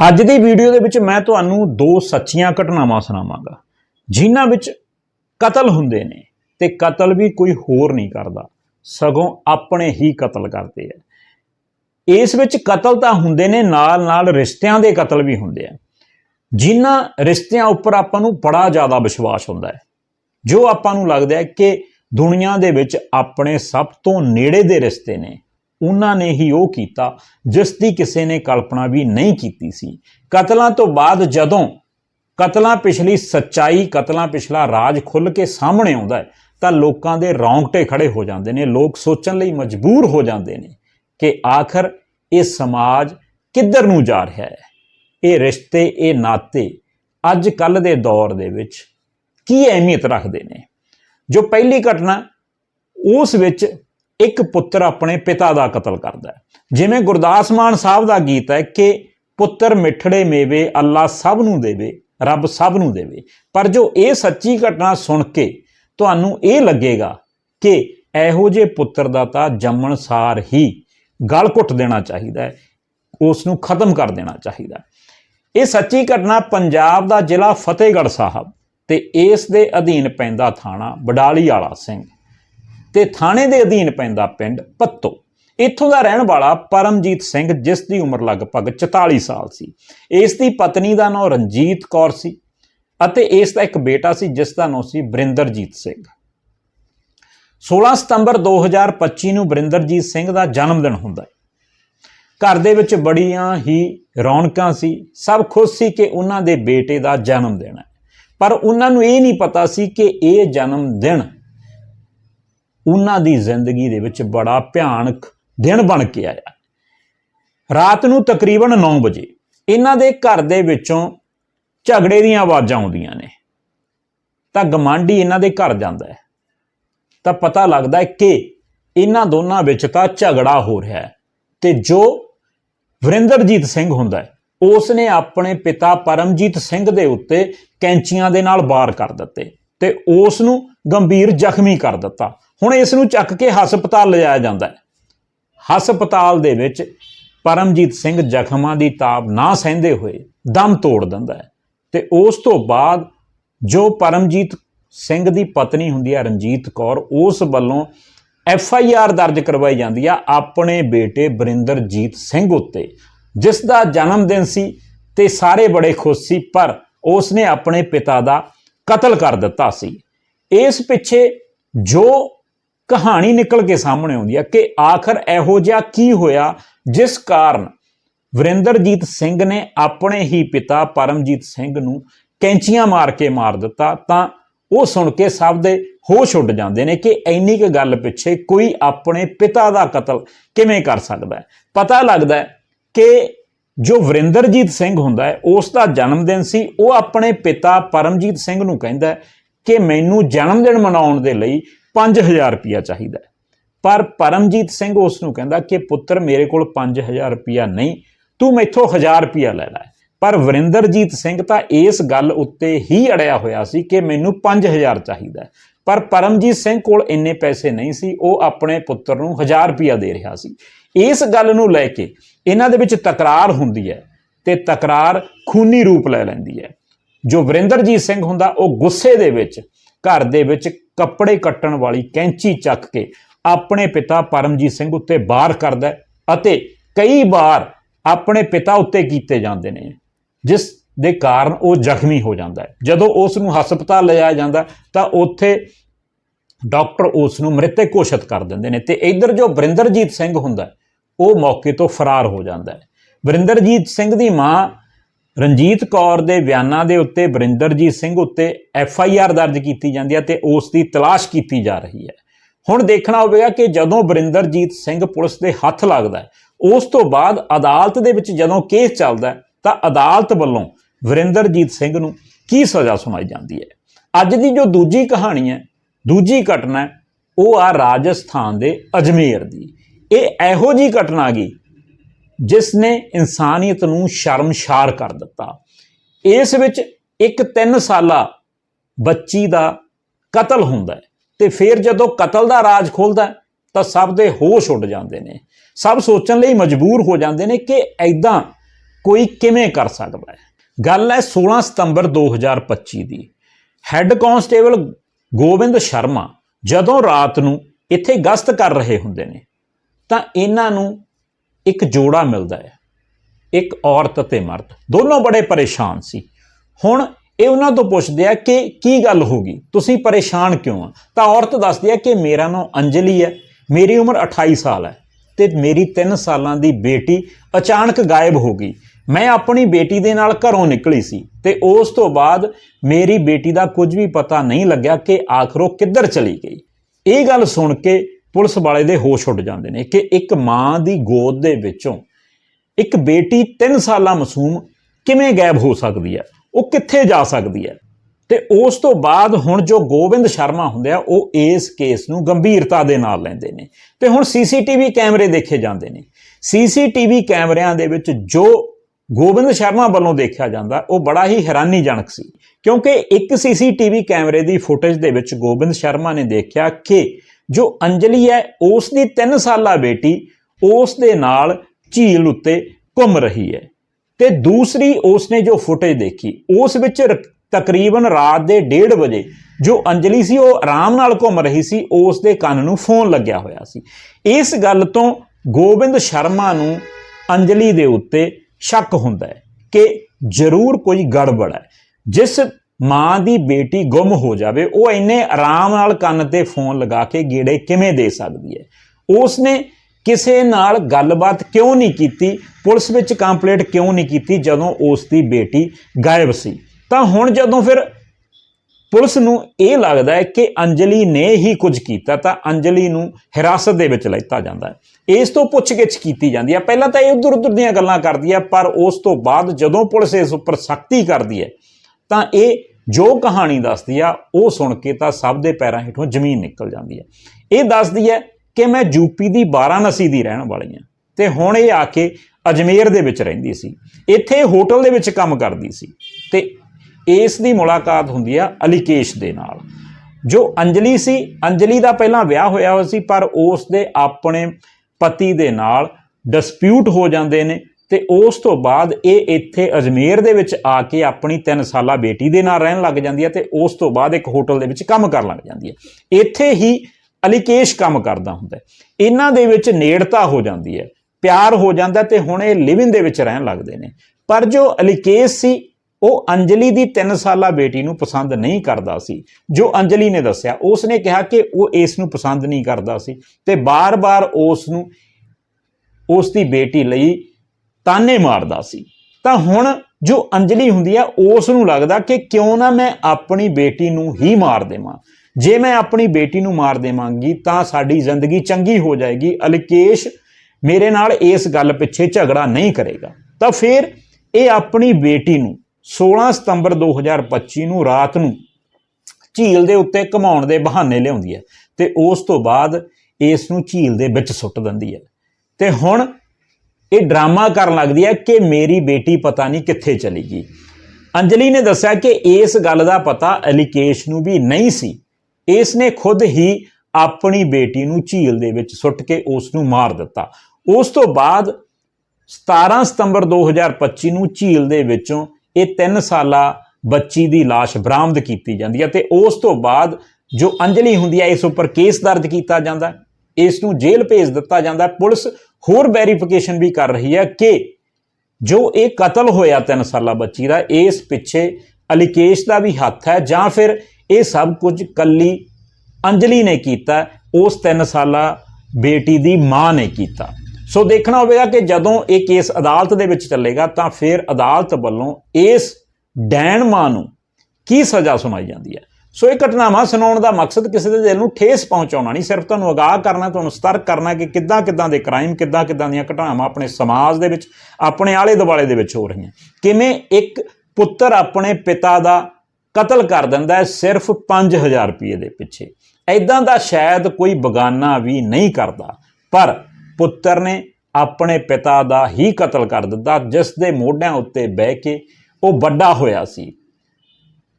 ਅੱਜ ਦੀ ਵੀਡੀਓ ਦੇ ਵਿੱਚ ਮੈਂ ਤੁਹਾਨੂੰ ਦੋ ਸੱਚੀਆਂ ਘਟਨਾਵਾਂ ਸੁਣਾਵਾਂਗਾ, ਜਿਨ੍ਹਾਂ ਵਿੱਚ ਕਤਲ ਹੁੰਦੇ ਨੇ ਤੇ ਕਤਲ ਵੀ ਕੋਈ ਹੋਰ ਨਹੀਂ ਕਰਦਾ, ਸਗੋਂ ਆਪਣੇ ਹੀ ਕਤਲ ਕਰਦੇ ਆ। ਇਸ ਵਿੱਚ ਕਤਲ ਤਾਂ ਹੁੰਦੇ ਨੇ ਨਾਲ ਨਾਲ ਰਿਸ਼ਤਿਆਂ ਦੇ ਕਤਲ ਵੀ ਹੁੰਦੇ ਆ। ਜਿਨ੍ਹਾਂ ਰਿਸ਼ਤਿਆਂ ਉੱਪਰ ਆਪਾਂ ਨੂੰ ਬੜਾ ਜ਼ਿਆਦਾ ਵਿਸ਼ਵਾਸ ਹੁੰਦਾ ਹੈ, ਜੋ ਆਪਾਂ ਨੂੰ ਲੱਗਦਾ ਹੈ ਕਿ ਦੁਨੀਆ ਦੇ ਵਿੱਚ ਆਪਣੇ ਸਭ ਤੋਂ ਨੇੜੇ ਦੇ ਰਿਸ਼ਤੇ ਨੇ ਉਹਨਾਂ ਨੇ ਹੀ ਉਹ ਕੀਤਾ, ਜਿਸ ਦੀ ਕਿਸੇ ਨੇ ਕਲਪਨਾ ਵੀ ਨਹੀਂ ਕੀਤੀ ਸੀ। ਕਤਲਾਂ ਤੋਂ ਬਾਅਦ ਜਦੋਂ ਕਤਲਾਂ ਪਿਛਲੀ ਸੱਚਾਈ, ਕਤਲਾਂ ਪਿਛਲਾ ਰਾਜ ਖੁੱਲ ਕੇ ਸਾਹਮਣੇ ਆਉਂਦਾ ਹੈ, ਤਾਂ ਲੋਕਾਂ ਦੇ ਰੌਂਗਟੇ ਖੜੇ ਹੋ ਜਾਂਦੇ ਨੇ, ਲੋਕ ਸੋਚਣ ਲਈ ਮਜਬੂਰ ਹੋ ਜਾਂਦੇ ਨੇ ਕਿ ਆਖਰ ਇਹ ਸਮਾਜ ਕਿੱਧਰ ਨੂੰ ਜਾ ਰਿਹਾ ਹੈ? ਇਹ ਰਿਸ਼ਤੇ, ਇਹ ਨਾਤੇ ਅੱਜ ਕੱਲ ਦੇ ਦੌਰ ਦੇ ਵਿੱਚ ਕੀ ਅਹਿਮੀਅਤ ਰੱਖਦੇ ਨੇ? ਜੋ ਪਹਿਲੀ ਘਟਨਾ ਉਸ ਵਿੱਚ ਇੱਕ ਪੁੱਤਰ ਆਪਣੇ ਪਿਤਾ ਦਾ ਕਤਲ ਕਰਦਾ ਹੈ। ਜਿਵੇਂ ਗੁਰਦਾਸ ਮਾਨ ਸਾਹਿਬ ਦਾ ਗੀਤ ਹੈ ਕਿ ਪੁੱਤਰ ਮਿੱਠੜੇ ਮੇਵੇ, ਅੱਲਾ ਸਭ ਨੂੰ ਦੇਵੇ, ਰੱਬ ਸਭ ਨੂੰ ਦੇਵੇ। ਪਰ ਜੋ ਇਹ ਸੱਚੀ ਘਟਨਾ ਸੁਣ ਕੇ ਤੁਹਾਨੂੰ ਇਹ ਲੱਗੇਗਾ ਕਿ ਇਹੋ ਜਿਹੇ ਪੁੱਤਰ ਦਾ ਤਾਂ ਜੰਮਣ ਸਾਰ ਹੀ ਗਲ ਘੁੱਟ ਦੇਣਾ ਚਾਹੀਦਾ ਹੈ, ਉਸ ਨੂੰ ਖਤਮ ਕਰ ਦੇਣਾ ਚਾਹੀਦਾ ਹੈ। ਇਹ ਸੱਚੀ ਘਟਨਾ ਪੰਜਾਬ ਦਾ ਜ਼ਿਲ੍ਹਾ ਫਤਿਹਗੜ੍ਹ ਸਾਹਿਬ ਤੇ ਇਸ ਦੇ ਅਧੀਨ ਪੈਂਦਾ ਥਾਣਾ ਬਡਾਲੀ ਵਾਲਾ ਸਿੰਘ। ਤੇ ਥਾਣੇ ਦੇ ਅਧੀਨ ਪੈਂਦਾ ਪਿੰਡ ਪੱਤੋ। ਇੱਥੋਂ ਦਾ ਰਹਿਣ ਵਾਲਾ ਪਰਮਜੀਤ ਸਿੰਘ, ਜਿਸ ਦੀ ਉਮਰ ਲਗਭਗ 44 ਸਾਲ ਸੀ। ਇਸ ਦੀ ਪਤਨੀ ਦਾ ਨਾਮ ਰਣਜੀਤ ਕੌਰ ਸੀ ਅਤੇ ਇਸ ਦਾ ਇੱਕ ਬੇਟਾ ਸੀ, ਜਿਸ ਦਾ ਨਾਮ ਸੀ ਬਰਿੰਦਰਜੀਤ ਸਿੰਘ। 16 ਸਤੰਬਰ 2025 ਨੂੰ ਬਰਿੰਦਰਜੀਤ ਸਿੰਘ ਦਾ ਜਨਮ ਦਿਨ ਹੁੰਦਾ ਹੈ। ਘਰ ਦੇ ਵਿੱਚ ਬੜੀਆਂ ਹੀ ਰੌਣਕਾਂ ਸੀ। ਸਭ ਖੁਸ਼ ਸੀ ਕਿ ਉਹਨਾਂ ਦੇ ਬੇਟੇ ਦਾ ਜਨਮ ਦਿਨ ਹੈ। ਪਰ ਉਹਨਾਂ ਨੂੰ ਇਹ ਨਹੀਂ ਪਤਾ ਸੀ ਕਿ ਇਹ ਜਨਮ ਦਿਨ ਉਹਨਾਂ ਦੀ ਜ਼ਿੰਦਗੀ ਦੇ ਵਿੱਚ ਬੜਾ ਭਿਆਨਕ ਦਿਨ ਬਣ ਕੇ ਆਇਆ। ਰਾਤ ਨੂੰ ਤਕਰੀਬਨ 9 ਵਜੇ ਇਹਨਾਂ ਦੇ ਘਰ ਦੇ ਵਿੱਚੋਂ ਝਗੜੇ ਦੀਆਂ ਆਵਾਜ਼ਾਂ ਆਉਂਦੀਆਂ ਨੇ। ਤਾਂ ਗਮਾਂਡੀ ਇਹਨਾਂ ਦੇ ਘਰ ਜਾਂਦਾ ਹੈ। ਤਾਂ ਪਤਾ ਲੱਗਦਾ ਹੈ ਕਿ ਇਹਨਾਂ ਦੋਨਾਂ ਵਿੱਚ ਤਾਂ ਝਗੜਾ ਹੋ ਰਿਹਾ ਹੈ ਤੇ ਜੋ ਵਰਿੰਦਰਜੀਤ ਸਿੰਘ ਹੁੰਦਾ ਹੈ ਉਸ ਨੇ ਆਪਣੇ ਪਿਤਾ ਪਰਮਜੀਤ ਸਿੰਘ ਦੇ ਉੱਤੇ ਕੈਂਚੀਆਂ ਦੇ ਨਾਲ ਵਾਰ ਕਰ ਦਿੱਤੇ ਤੇ ਉਸ ਨੂੰ ਗੰਭੀਰ ਜ਼ਖਮੀ ਕਰ ਦਿੱਤਾ। ਹੁਣ ਇਸ ਨੂੰ ਚੱਕ ਕੇ ਹਸਪਤਾਲ ਲਿਜਾਇਆ ਜਾਂਦਾ ਹੈ। ਹਸਪਤਾਲ ਦੇ ਵਿੱਚ ਪਰਮਜੀਤ ਸਿੰਘ ਜ਼ਖਮਾਂ ਦੀ ਤਾਬ ਨਾ ਸਹਿੰਦੇ ਹੋਏ ਦਮ ਤੋੜ ਦਿੰਦਾ ਹੈ ਤੇ ਉਸ ਤੋਂ ਬਾਅਦ ਜੋ ਪਰਮਜੀਤ ਸਿੰਘ ਦੀ ਪਤਨੀ ਹੁੰਦੀ ਹੈ ਰਣਜੀਤ ਕੌਰ, ਉਸ ਵੱਲੋਂ ਐਫ ਆਈ ਆਰ ਦਰਜ ਕਰਵਾਈ ਜਾਂਦੀ ਆ ਆਪਣੇ ਬੇਟੇ ਬਰਿੰਦਰਜੀਤ ਸਿੰਘ ਉੱਤੇ, ਜਿਸ ਦਾ ਜਨਮ ਦਿਨ ਸੀ ਤੇ ਸਾਰੇ ਬੜੇ ਖੁਸ਼ ਸੀ, ਪਰ ਉਸ ਨੇ ਆਪਣੇ ਪਿਤਾ ਦਾ ਕਤਲ ਕਰ ਦਿੱਤਾ ਸੀ। ਇਸ ਪਿੱਛੇ ਜੋ ਕਹਾਣੀ ਨਿਕਲ ਕੇ ਸਾਹਮਣੇ ਆਉਂਦੀ ਹੈ ਕਿ ਆਖਰ ਇਹੋ ਜਿਹਾ ਕੀ ਹੋਇਆ, ਜਿਸ ਕਾਰਨ ਵਰਿੰਦਰਜੀਤ ਸਿੰਘ ਨੇ ਆਪਣੇ ਹੀ ਪਿਤਾ ਪਰਮਜੀਤ ਸਿੰਘ ਨੂੰ ਕੈਂਚੀਆਂ ਮਾਰ ਕੇ ਮਾਰ ਦਿੱਤਾ। ਤਾਂ ਉਹ ਸੁਣ ਕੇ ਸਭ ਦੇ ਹੋਸ਼ ਉੱਡ ਜਾਂਦੇ ਨੇ ਕਿ ਇੰਨੀ ਕੁ ਗੱਲ ਪਿੱਛੇ ਕੋਈ ਆਪਣੇ ਪਿਤਾ ਦਾ ਕਤਲ ਕਿਵੇਂ ਕਰ ਸਕਦਾ ਹੈ? ਪਤਾ ਲੱਗਦਾ ਹੈ ਕਿ ਜੋ ਵਰਿੰਦਰਜੀਤ ਸਿੰਘ ਹੁੰਦਾ ਹੈ, ਉਸ ਦਾ ਜਨਮ ਦਿਨ ਸੀ। ਉਹ ਆਪਣੇ ਪਿਤਾ ਪਰਮਜੀਤ ਸਿੰਘ ਨੂੰ ਕਹਿੰਦਾ ਕਿ ਮੈਨੂੰ ਜਨਮ ਦਿਨ ਮਨਾਉਣ ਦੇ ਲਈ 5000 ਰੁਪਇਆ ਚਾਹੀਦਾ ਪਰ ਪਰਮਜੀਤ ਸਿੰਘ ਉਸ ਨੂੰ ਕਹਿੰਦਾ ਕਿ ਪੁੱਤਰ ਮੇਰੇ ਕੋਲ 5000 ਰੁਪਇਆ ਨਹੀਂ, ਤੂੰ ਮੈਥੋਂ 1000 ਰੁਪਇਆ ਲੈ ਲੈ। ਪਰ ਵਰਿੰਦਰਜੀਤ ਸਿੰਘ ਤਾਂ ਇਸ ਗੱਲ ਉੱਤੇ ਹੀ ਅੜਿਆ ਹੋਇਆ ਸੀ ਕਿ ਮੈਨੂੰ 5000 ਚਾਹੀਦਾ ਪਰ ਪਰਮਜੀਤ ਸਿੰਘ ਕੋਲ ਇੰਨੇ ਪੈਸੇ ਨਹੀਂ ਸੀ, ਉਹ ਆਪਣੇ ਪੁੱਤਰ ਨੂੰ 1000 ਰੁਪਇਆ ਦੇ ਰਿਹਾ ਸੀ। ਇਸ ਗੱਲ ਨੂੰ ਲੈ ਕੇ ਇਹਨਾਂ ਦੇ ਵਿੱਚ ਤਕਰਾਰ ਹੁੰਦੀ ਹੈ ਤੇ ਤਕਰਾਰ ਖੂਨੀ ਰੂਪ ਲੈ ਲੈਂਦੀ ਹੈ। ਜੋ ਵਰਿੰਦਰਜੀਤ ਸਿੰਘ ਹੁੰਦਾ, ਉਹ ਗੁੱਸੇ ਦੇ ਵਿੱਚ, ਘਰ ਦੇ ਵਿੱਚ ਕੱਪੜੇ ਕੱਟਣ ਵਾਲੀ ਕੈਂਚੀ ਚੱਕ ਕੇ ਆਪਣੇ ਪਿਤਾ ਪਰਮਜੀਤ ਸਿੰਘ ਉੱਤੇ ਬਾਹਰ ਕਰਦਾ ਅਤੇ ਕਈ ਵਾਰ ਆਪਣੇ ਪਿਤਾ ਉੱਤੇ ਕੀਤੇ ਜਾਂਦੇ ਨੇ। ਜਿਸ ਦੇ ਕਾਰਨ ਉਹ ਜ਼ਖਮੀ ਹੋ ਜਾਂਦਾ ਹੈ। ਜਦੋਂ ਉਸ ਨੂੰ ਹਸਪਤਾਲ ਲਿਜਾਇਆ ਜਾਂਦਾ, ਤਾਂ ਉੱਥੇ ਡਾਕਟਰ ਉਸ ਨੂੰ ਮ੍ਰਿਤਕ ਘੋਸ਼ਿਤ ਕਰ ਦਿੰਦੇ ਨੇ ਤੇ ਇਧਰ ਜੋ ਬਰਿੰਦਰਜੀਤ ਸਿੰਘ ਹੁੰਦਾ, ਉਹ ਮੌਕੇ ਤੋਂ ਫਰਾਰ ਹੋ ਜਾਂਦਾ ਹੈ। ਬਰਿੰਦਰਜੀਤ ਸਿੰਘ ਦੀ ਮਾਂ ਰਣਜੀਤ ਕੌਰ ਦੇ ਬਿਆਨਾਂ ਦੇ ਉੱਤੇ ਬਰਿੰਦਰਜੀਤ ਸਿੰਘ ਉੱਤੇ ਐਫ ਆਈ ਆਰ ਦਰਜ ਕੀਤੀ ਜਾਂਦੀ ਹੈ ਤੇ ਉਸ ਦੀ ਤਲਾਸ਼ ਕੀਤੀ ਜਾ ਰਹੀ ਹੈ। ਹੁਣ ਦੇਖਣਾ ਹੋਵੇਗਾ ਕਿ ਜਦੋਂ ਬਰਿੰਦਰਜੀਤ ਸਿੰਘ ਪੁਲਿਸ ਦੇ ਹੱਥ ਲੱਗਦਾ ਉਸ ਤੋਂ ਬਾਅਦ ਅਦਾਲਤ ਦੇ ਵਿੱਚ ਜਦੋਂ ਕੇਸ ਚੱਲਦਾ ਤਾਂ ਅਦਾਲਤ ਵੱਲੋਂ ਵਰਿੰਦਰਜੀਤ ਸਿੰਘ ਨੂੰ ਕੀ ਸਜ਼ਾ ਸੁਣਾਈ ਜਾਂਦੀ ਹੈ? ਅੱਜ ਦੀ ਜੋ ਦੂਜੀ ਕਹਾਣੀ ਹੈ, ਦੂਜੀ ਘਟਨਾ ਉਹ ਆ ਰਾਜਸਥਾਨ ਦੇ ਅਜਮੇਰ ਦੀ। ਇਹ ਇਹੋ ਜੀ ਘਟਨਾ ਗਈ ਜਿਸ ਨੇ ਇਨਸਾਨੀਅਤ ਨੂੰ ਸ਼ਰਮਸ਼ਾਰ ਕਰ ਦਿੱਤਾ। ਇਸ ਵਿੱਚ ਇੱਕ 3 ਸਾਲਾ ਬੱਚੀ ਦਾ ਕਤਲ ਹੁੰਦਾ ਹੈ ਤੇ ਫਿਰ ਜਦੋਂ ਕਤਲ ਦਾ ਰਾਜ ਖੁੱਲਦਾ ਤਾਂ ਸਭ ਦੇ ਹੋਸ਼ ਉੱਡ ਜਾਂਦੇ ਨੇ। ਸਭ ਸੋਚਣ ਲਈ ਮਜਬੂਰ ਹੋ ਜਾਂਦੇ ਨੇ ਕਿ ਐਦਾਂ ਕੋਈ ਕਿਵੇਂ ਕਰ ਸਕਦਾ ਹੈ। ਗੱਲ ਹੈ 16 ਸਤੰਬਰ 2025 ਦੀ। ਹੈੱਡ ਕਾਂਸਟੇਬਲ ਗੋਬਿੰਦ ਸ਼ਰਮਾ ਜਦੋਂ ਰਾਤ ਨੂੰ ਇੱਥੇ ਗਸ਼ਤ ਕਰ ਰਹੇ ਹੁੰਦੇ ਨੇ ਤਾਂ ਇਹਨਾਂ ਨੂੰ ਇੱਕ ਜੋੜਾ ਮਿਲਦਾ ਹੈ, ਇੱਕ ਔਰਤ ਅਤੇ ਮਰਦ। ਦੋਨੋਂ ਬੜੇ ਪਰੇਸ਼ਾਨ ਸੀ। ਹੁਣ ਇਹ ਉਹਨਾਂ ਤੋਂ ਪੁੱਛਦੇ ਆ ਕਿ ਕੀ ਗੱਲ ਹੋ ਗਈ? ਤੁਸੀਂ ਪਰੇਸ਼ਾਨ ਕਿਉਂ ਆ? ਤਾਂ ਔਰਤ ਦੱਸਦੀ ਹੈ ਕਿ ਮੇਰਾ ਨਾਮ ਅੰਜਲੀ ਹੈ, ਮੇਰੀ ਉਮਰ 28 ਸਾਲ ਹੈ ਤੇ ਮੇਰੀ 3 ਸਾਲਾਂ ਦੀ ਬੇਟੀ ਅਚਾਨਕ ਗਾਇਬ ਹੋ ਗਈ। ਮੈਂ ਆਪਣੀ ਬੇਟੀ ਦੇ ਨਾਲ ਘਰੋਂ ਨਿਕਲੀ ਸੀ ਤੇ ਉਸ ਤੋਂ ਬਾਅਦ ਮੇਰੀ ਬੇਟੀ ਦਾ ਕੁਝ ਵੀ ਪਤਾ ਨਹੀਂ ਲੱਗਿਆ ਕਿ ਆਖਰ ਉਹ ਕਿੱਧਰ ਚਲੀ ਗਈ। ਇਹ ਗੱਲ ਸੁਣ ਕੇ ਪੁਲਿਸ ਵਾਲੇ ਦੇ ਹੋਸ਼ ਉੱਡ ਜਾਂਦੇ ਨੇ ਕਿ ਇੱਕ ਮਾਂ ਦੀ ਗੋਦ ਦੇ ਵਿੱਚੋਂ ਇੱਕ ਬੇਟੀ 3 ਸਾਲਾਂ ਮਾਸੂਮ ਕਿਵੇਂ ਗਾਇਬ ਹੋ ਸਕਦੀ ਹੈ? ਉਹ ਕਿੱਥੇ ਜਾ ਸਕਦੀ ਹੈ? ਤੇ ਉਸ ਤੋਂ ਬਾਅਦ ਹੁਣ ਜੋ ਗੋਬਿੰਦ ਸ਼ਰਮਾ ਹੁੰਦੇ ਆ, ਉਹ ਇਸ ਕੇਸ ਨੂੰ ਗੰਭੀਰਤਾ ਦੇ ਨਾਲ ਲੈਂਦੇ ਨੇ। ਤੇ ਹੁਣ ਸੀਸੀਟੀਵੀ ਕੈਮਰੇ ਦੇਖੇ ਜਾਂਦੇ ਨੇ। ਸੀਸੀਟੀਵੀ ਕੈਮਰਿਆਂ ਦੇ ਵਿੱਚ ਜੋ ਗੋਬਿੰਦ ਸ਼ਰਮਾ ਵੱਲੋਂ ਦੇਖਿਆ ਜਾਂਦਾ, ਉਹ ਬੜਾ ਹੀ ਹੈਰਾਨੀਜਨਕ ਸੀ। ਕਿਉਂਕਿ ਇੱਕ ਸੀਸੀਟੀਵੀ ਕੈਮਰੇ ਦੀ ਫੁਟੇਜ ਦੇ ਵਿੱਚ ਗੋਬਿੰਦ ਸ਼ਰਮਾ ਨੇ ਦੇਖਿਆ ਕਿ ਜੋ ਅੰਜਲੀ ਹੈ, ਉਸ ਦੀ 3 ਸਾਲਾ ਬੇਟੀ, ਉਸ ਦੇ ਨਾਲ ਝੀਲ ਉੱਤੇ ਘੁੰਮ ਰਹੀ ਹੈ। ਤੇ ਦੂਸਰੀ ਉਸਨੇ ਜੋ ਫੁਟੇਜ ਦੇਖੀ, ਉਸ ਵਿੱਚ ਰ- ਤਕਰੀਬਨ ਰਾਤ ਦੇ 1:30 ਵਜੇ ਜੋ ਅੰਜਲੀ ਸੀ, ਉਹ ਆਰਾਮ ਨਾਲ ਘੁੰਮ ਰਹੀ ਸੀ, ਉਸ ਦੇ ਕੰਨ ਨੂੰ ਫੋਨ ਲੱਗਿਆ ਹੋਇਆ ਸੀ। ਇਸ ਗੱਲ ਤੋਂ ਗੋਬਿੰਦ ਸ਼ਰਮਾ ਨੂੰ ਅੰਜਲੀ ਦੇ ਉੱਤੇ ਸ਼ੱਕ ਹੁੰਦਾ ਹੈ ਕਿ ਜ਼ਰੂਰ ਕੋਈ ਗੜਬੜ ਹੈ। ਜਿਸ ਮਾਂ ਦੀ ਬੇਟੀ ਗੁੰਮ ਹੋ ਜਾਵੇ, ਉਹ ਇੰਨੇ ਆਰਾਮ ਨਾਲ ਕੰਨ ਤੇ ਫੋਨ ਲਗਾ ਕੇ ਗੇੜੇ ਕਿਵੇਂ ਦੇ ਸਕਦੀ ਹੈ? ਉਸ ਨੇ ਕਿਸੇ ਨਾਲ ਗੱਲਬਾਤ ਕਿਉਂ ਨਹੀਂ ਕੀਤੀ? ਪੁਲਿਸ ਵਿੱਚ ਕੰਪਲੇਂਟ ਕਿਉਂ ਨਹੀਂ ਕੀਤੀ ਜਦੋਂ ਉਸ ਦੀ ਬੇਟੀ ਗਾਇਬ ਸੀ? ਤਾਂ ਹੁਣ ਜਦੋਂ ਫਿਰ ਪੁਲਿਸ ਨੂੰ ਇਹ ਲੱਗਦਾ ਹੈ ਕਿ ਅੰਜਲੀ ਨੇ ਹੀ ਕੁਝ ਕੀਤਾ, ਤਾਂ ਅੰਜਲੀ ਨੂੰ ਹਿਰਾਸਤ ਦੇ ਵਿੱਚ ਲੈਤਾ ਜਾਂਦਾ ਹੈ। ਇਸ ਤੋਂ ਪੁੱਛਗਿੱਛ ਕੀਤੀ ਜਾਂਦੀ ਹੈ। ਪਹਿਲਾਂ ਤਾਂ ਇਹ ਉਧਰ ਉਧਰ ਦੀਆਂ ਗੱਲਾਂ ਕਰਦੀ ਹੈ, ਪਰ ਉਸ ਤੋਂ ਬਾਅਦ ਜਦੋਂ ਪੁਲਿਸ ਇਸ ਉੱਪਰ ਸਖਤੀ ਕਰਦੀ ਹੈ, ਤਾਂ ਇਹ ਜੋ ਕਹਾਣੀ ਦੱਸਦੀ ਆ, ਉਹ ਸੁਣ ਕੇ ਤਾਂ ਸਭ ਦੇ ਪੈਰਾਂ ਹੇਠੋਂ ਜ਼ਮੀਨ ਨਿਕਲ ਜਾਂਦੀ ਹੈ ਇਹ ਦੱਸਦੀ ਹੈ ਕਿ ਮੈਂ ਯੂਪੀ ਦੀ ਵਾਰਾਣਸੀ ਦੀ ਰਹਿਣ ਵਾਲੀ ਹਾਂ ਤੇ ਹੁਣ ਇਹ ਆ ਕੇ ਅਜਮੇਰ ਦੇ ਵਿੱਚ ਰਹਿੰਦੀ ਸੀ। ਇੱਥੇ ਹੋਟਲ ਦੇ ਵਿੱਚ ਕੰਮ ਕਰਦੀ ਸੀ ਤੇ ਇਸ ਦੀ ਮੁਲਾਕਾਤ ਹੁੰਦੀ ਆ ਅਲੀਕੇਸ਼ ਦੇ ਨਾਲ। ਜੋ ਅੰਜਲੀ ਸੀ, ਅੰਜਲੀ ਦਾ ਪਹਿਲਾਂ ਵਿਆਹ ਹੋਇਆ ਹੋਇਆ ਸੀ, ਪਰ ਉਸ ਦੇ ਆਪਣੇ ਪਤੀ ਦੇ ਨਾਲ ਡਿਸਪਿਊਟ ਹੋ ਜਾਂਦੇ ਨੇ ਤੇ ਉਸ ਤੋਂ ਬਾਅਦ ਇਹ ਇੱਥੇ ਅਜਮੇਰ ਦੇ ਵਿੱਚ ਆ ਕੇ ਆਪਣੀ 3 ਸਾਲਾ ਬੇਟੀ ਦੇ ਨਾਲ ਰਹਿਣ ਲੱਗ ਜਾਂਦੀ ਹੈ ਤੇ ਉਸ ਤੋਂ ਬਾਅਦ ਇੱਕ ਹੋਟਲ ਦੇ ਵਿੱਚ ਕੰਮ ਕਰਨ ਲੱਗ ਜਾਂਦੀ ਹੈ। ਇੱਥੇ ਹੀ ਅਲੀਕੇਸ਼ ਕੰਮ ਕਰਦਾ ਹੁੰਦਾ ਇਹਨਾਂ ਦੇ ਵਿੱਚ ਨੇੜਤਾ ਹੋ ਜਾਂਦੀ ਹੈ, ਪਿਆਰ ਹੋ ਜਾਂਦਾ ਤੇ ਹੁਣ ਇਹ ਲਿਵਿੰਗ ਦੇ ਵਿੱਚ ਰਹਿਣ ਲੱਗਦੇ ਨੇ। ਪਰ ਜੋ ਅਲੀਕੇਸ਼ ਸੀ, ਉਹ ਅੰਜਲੀ ਦੀ 3 ਸਾਲਾ ਬੇਟੀ ਨੂੰ ਪਸੰਦ ਨਹੀਂ ਕਰਦਾ ਸੀ। ਜੋ ਅੰਜਲੀ ਨੇ ਦੱਸਿਆ ਉਸ ਨੇ ਕਿਹਾ ਕਿ ਉਹ ਇਸ ਨੂੰ ਪਸੰਦ ਨਹੀਂ ਕਰਦਾ ਸੀ ਤੇ ਬਾਰ-ਬਾਰ ਉਸ ਨੂੰ, ਉਸ ਦੀ ਬੇਟੀ ਲਈ ਤਾਨੇ ਮਾਰਦਾ ਸੀ। ਤਾਂ ਹੁਣ ਜੋ ਅੰਜਲੀ ਹੁੰਦੀ ਆ, ਉਸ ਨੂੰ ਲੱਗਦਾ ਕਿ ਕਿਉਂ ਨਾ ਮੈਂ ਆਪਣੀ ਬੇਟੀ ਨੂੰ ਹੀ ਮਾਰ ਦੇਵਾਂ। ਜੇ ਮੈਂ ਆਪਣੀ ਬੇਟੀ ਨੂੰ ਮਾਰ ਦੇਵਾਂਗੀ, ਤਾਂ ਸਾਡੀ ਜ਼ਿੰਦਗੀ ਚੰਗੀ ਹੋ ਜਾਏਗੀ। ਅਲਕੇਸ਼ ਮੇਰੇ ਨਾਲ ਇਸ ਗੱਲ ਪਿੱਛੇ ਝਗੜਾ ਨਹੀਂ ਕਰੇਗਾ। ਤਾਂ ਫਿਰ ਇਹ ਆਪਣੀ ਬੇਟੀ ਨੂੰ 16 ਸਤੰਬਰ 2025 ਨੂੰ ਰਾਤ ਨੂੰ ਝੀਲ ਦੇ ਉੱਤੇ ਘਮਾਉਣ ਦੇ ਬਹਾਨੇ ਲਿਆਉਂਦੀ ਹੈ ਤੇ ਉਸ ਤੋਂ ਬਾਅਦ ਇਸ ਨੂੰ ਝੀਲ ਦੇ ਵਿੱਚ ਸੁੱਟ ਦਿੰਦੀ ਹੈ। ਤੇ ਹੁਣ ਇਹ ਡਰਾਮਾ ਕਰਨ ਲੱਗਦੀ ਹੈ ਕਿ ਮੇਰੀ ਬੇਟੀ ਪਤਾ ਨਹੀਂ ਕਿੱਥੇ ਚਲੀ ਗਈ। ਅੰਜਲੀ ਨੇ ਦੱਸਿਆ ਕਿ ਇਸ ਗੱਲ ਦਾ ਪਤਾ ਅਲੀਕੇਸ਼ ਨੂੰ ਵੀ ਨਹੀਂ ਸੀ। ਇਸ ਨੇ ਖੁਦ ਹੀ ਆਪਣੀ ਬੇਟੀ ਨੂੰ ਝੀਲ ਦੇ ਵਿੱਚ ਸੁੱਟ ਕੇ ਉਸ ਨੂੰ ਮਾਰ ਦਿੱਤਾ। ਉਸ ਤੋਂ ਬਾਅਦ 17 ਸਤੰਬਰ 2025 ਨੂੰ ਝੀਲ ਦੇ ਵਿੱਚੋਂ ਇਹ 3 ਸਾਲਾ ਬੱਚੀ ਦੀ ਲਾਸ਼ ਬਰਾਮਦ ਕੀਤੀ ਜਾਂਦੀ ਹੈ ਤੇ ਉਸ ਤੋਂ ਬਾਅਦ ਜੋ ਅੰਜਲੀ ਹੁੰਦੀ ਹੈ ਇਸ ਉੱਪਰ ਕੇਸ ਦਰਜ ਕੀਤਾ ਜਾਂਦਾ ਹੈ, ਇਸ ਨੂੰ ਜੇਲ੍ਹ ਭੇਜ ਦਿੱਤਾ ਜਾਂਦਾ ਹੈ। ਪੁਲਿਸ ਹੋਰ ਵੈਰੀਫਿਕੇਸ਼ਨ ਵੀ ਕਰ ਰਹੀ ਹੈ ਕਿ ਜੋ ਇਹ ਕਤਲ ਹੋਇਆ 3 ਸਾਲਾ ਬੱਚੀ ਦਾ, ਇਸ ਪਿੱਛੇ ਅਲੀਕੇਸ਼ ਦਾ ਵੀ ਹੱਥ ਹੈ ਜਾਂ ਫਿਰ ਇਹ ਸਭ ਕੁਝ ਕੱਲੀ ਅੰਜਲੀ ਨੇ ਕੀਤਾ ਉਸ 3 ਸਾਲਾ ਬੇਟੀ ਦੀ ਮਾਂ ਨੇ ਕੀਤਾ ਸੋ ਦੇਖਣਾ ਹੋਵੇਗਾ ਕਿ ਜਦੋਂ ਇਹ ਕੇਸ ਅਦਾਲਤ ਦੇ ਵਿੱਚ ਚੱਲੇਗਾ ਤਾਂ ਫਿਰ ਅਦਾਲਤ ਵੱਲੋਂ ਇਸ ਡੈਣ ਮਾਂ ਨੂੰ ਕੀ ਸਜ਼ਾ ਸੁਣਾਈ ਜਾਂਦੀ ਹੈ ਸੋ ਇਹ ਘਟਨਾਵਾਂ ਸੁਣਾਉਣ ਦਾ ਮਕਸਦ ਕਿਸੇ ਦੇ ਦਿਲ ਨੂੰ ਠੇਸ ਪਹੁੰਚਾਉਣਾ ਨਹੀਂ, ਸਿਰਫ ਤੁਹਾਨੂੰ ਅਗਾਹ ਕਰਨਾ, ਤੁਹਾਨੂੰ ਸਤਰਕ ਕਰਨਾ ਕਿ ਕਿੱਦਾਂ ਕਿੱਦਾਂ ਦੇ ਕ੍ਰਾਈਮ ਕਿੱਦਾਂ ਕਿੱਦਾਂ ਦੀਆਂ ਘਟਨਾਵਾਂ ਆਪਣੇ ਸਮਾਜ ਦੇ ਵਿੱਚ, ਆਪਣੇ ਆਲੇ ਦੁਆਲੇ ਦੇ ਵਿੱਚ ਹੋ ਰਹੀਆਂ। ਕਿਵੇਂ ਇੱਕ ਪੁੱਤਰ ਆਪਣੇ ਪਿਤਾ ਦਾ ਕਤਲ ਕਰ ਦਿੰਦਾ ਹੈ ਸਿਰਫ 5000 ਰੁਪਏ ਦੇ ਪਿੱਛੇ। ਐਦਾਂ ਦਾ ਸ਼ਾਇਦ ਕੋਈ ਬਗਾਨਾ ਵੀ ਨਹੀਂ ਕਰਦਾ, ਪਰ ਪੁੱਤਰ ਨੇ ਆਪਣੇ ਪਿਤਾ ਦਾ ਹੀ ਕਤਲ ਕਰ ਦਿੱਤਾ, ਜਿਸ ਦੇ ਮੋਢਿਆਂ ਉੱਤੇ ਬਹਿ ਕੇ ਉਹ ਵੱਡਾ ਹੋਇਆ ਸੀ।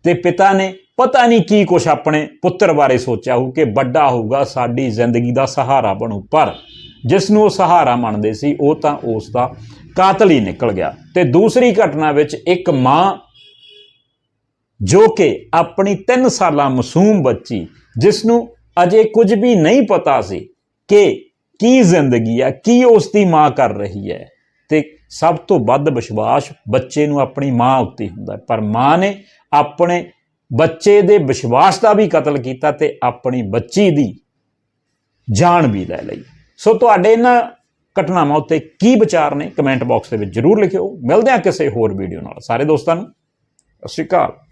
ਤੇ ਪਿਤਾ ਨੇ ਪਤਾ ਨਹੀਂ ਕੀ ਕੁਛ ਆਪਣੇ ਪੁੱਤਰ ਬਾਰੇ ਸੋਚਿਆ ਹੋਊ ਕਿ ਵੱਡਾ ਹੋਊਗਾ, ਸਾਡੀ ਜ਼ਿੰਦਗੀ ਦਾ ਸਹਾਰਾ ਬਣੂ। ਪਰ ਜਿਸ ਨੂੰ ਉਹ ਸਹਾਰਾ ਮੰਨਦੇ ਸੀ, ਉਹ ਤਾਂ ਉਸ ਦਾ ਕਾਤਲ ਹੀ ਨਿਕਲ ਗਿਆ। ਤੇ ਦੂਸਰੀ ਘਟਨਾ ਵਿੱਚ ਇੱਕ ਮਾਂ ਜੋ ਕਿ ਆਪਣੀ 3 ਸਾਲਾਂ ਮਾਸੂਮ ਬੱਚੀ ਜਿਸ ਨੂੰ ਅਜੇ ਕੁਝ ਵੀ ਨਹੀਂ ਪਤਾ ਸੀ ਕਿ ਕੀ ਜ਼ਿੰਦਗੀ ਹੈ, ਕੀ ਉਸ ਦੀ ਮਾਂ ਕਰ ਰਹੀ ਹੈ। ਤੇ ਸਭ ਤੋਂ ਵੱਧ ਵਿਸ਼ਵਾਸ ਬੱਚੇ ਨੂੰ ਆਪਣੀ ਮਾਂ ਉੱਤੇ ਹੁੰਦਾ ਪਰ ਮਾਂ ਨੇ ਆਪਣੇ ਬੱਚੇ ਦੇ ਵਿਸ਼ਵਾਸ ਦਾ ਵੀ ਕਤਲ ਕੀਤਾ ਤੇ ਆਪਣੀ ਬੱਚੀ ਦੀ ਜਾਨ ਵੀ ਲੈ ਲਈ। ਸੋ ਤੁਹਾਡੇ ਇਹਨਾਂ ਘਟਨਾਵਾਂ ਉੱਤੇ ਕੀ ਵਿਚਾਰ ਨੇ? ਕਮੈਂਟ ਬਾਕਸ ਦੇ ਵਿੱਚ ਜਰੂਰ ਲਿਖਿਓ। ਮਿਲਦੇ ਹਾਂ ਕਿਸੇ ਹੋਰ ਵੀਡੀਓ ਨਾਲ। ਸਾਰੇ ਦੋਸਤਾਂ ਨੂੰ, ਸਤਿ ਸ਼੍ਰੀ ਅਕਾਲ।